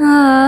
啊。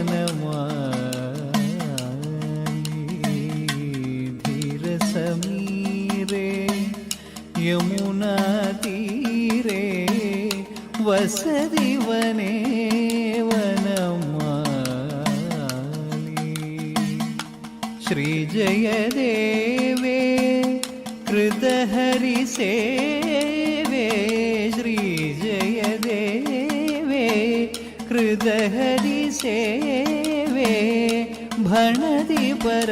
വസതിവനേ വനമാലി ശ്രീജയദേവേ कृदहरिसेवे श्रीजयदेवे कृदहरिसेवे भणदि पर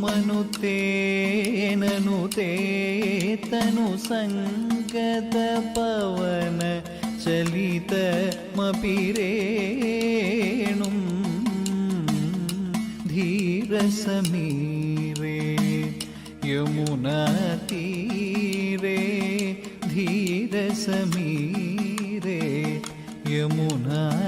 മൃദുവേണും ബഹുമനുത്തേനനുതേ തനു സംഗത പവന ചലിതമപിരേണും ധീരസമീരേ യമുനാതീരേ ധീരസമീരേ യമുനാതീരേ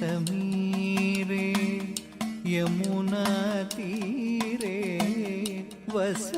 ധീരസമീരേ യമുനാതീരേ വസതി വനേ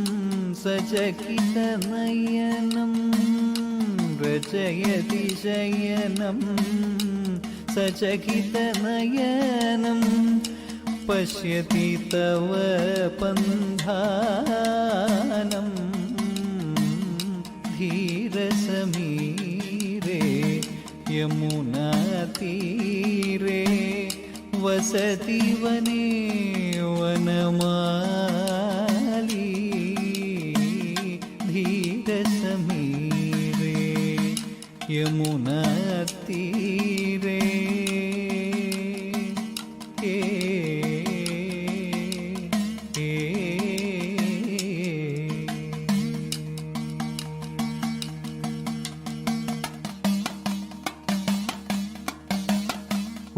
സജകിത നയനം രചയതി ശയനം സജകിത നയനം പശ്യതി തവ പന്ധാനം ധീരസമീരേ യമുനാതീരേ വസതി വനേ വനമാ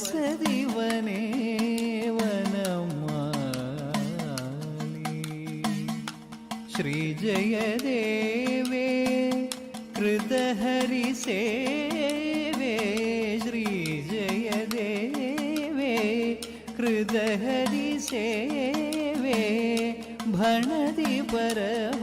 வசதிவனே வனமாலி श्रीजयदेवे कृतहरिसेवे। श्रीजयदेवे कृतहरिसेवे। भणदि परम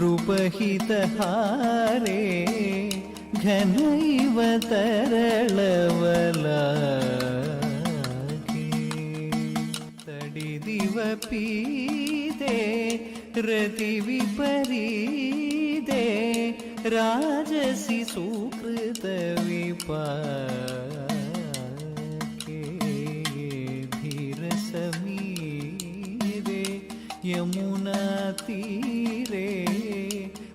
रूपहितहारे घनैव तरलवलाके तडिदिवपीदे रतिविपरीदे राजसि सुकृतविपाके धीरसमीरे यमुनातीरे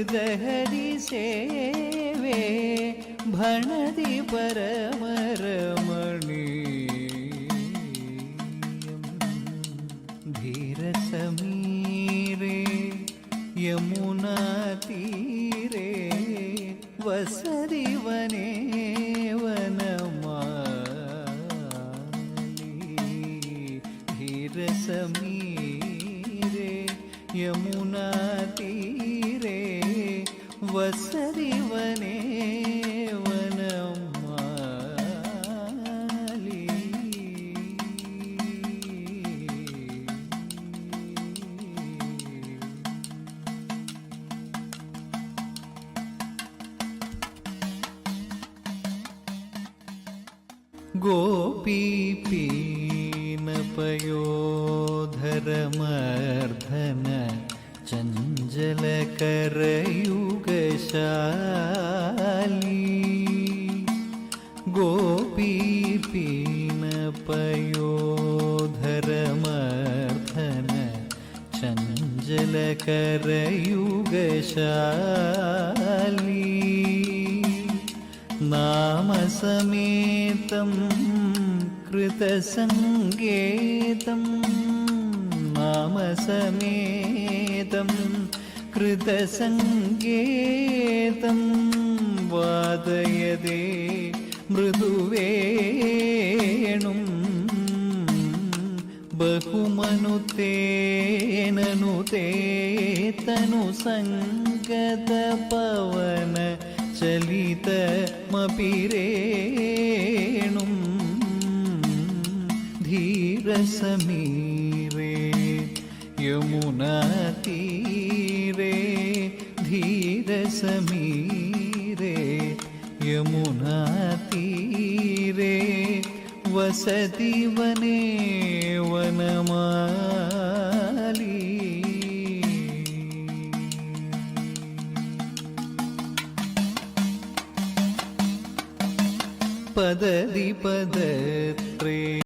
कृतहरिसेवे भणति परमरमणीयम् धीरसमीरे यमुनातीरे वसति वने वनमाली। धीरसमीरे यमुनातीरे வசரே चञ्चलकरयुगशाली गोपीपीनपयोधरमर्धन चञ्चलकरयुगशाली नामसमेतं कृतसङ्गेतं नामसमेतं कृतसङ्गेतं वादयदे मृदुवेणुम् बहुमनुतेननुते तनुसङ्गतपवन चलितमपि रेणुं धीरसमीरे यमुनातीरे धीरसमीरे यमुनातीरे वसति वने वनमाली पददि पदत्रे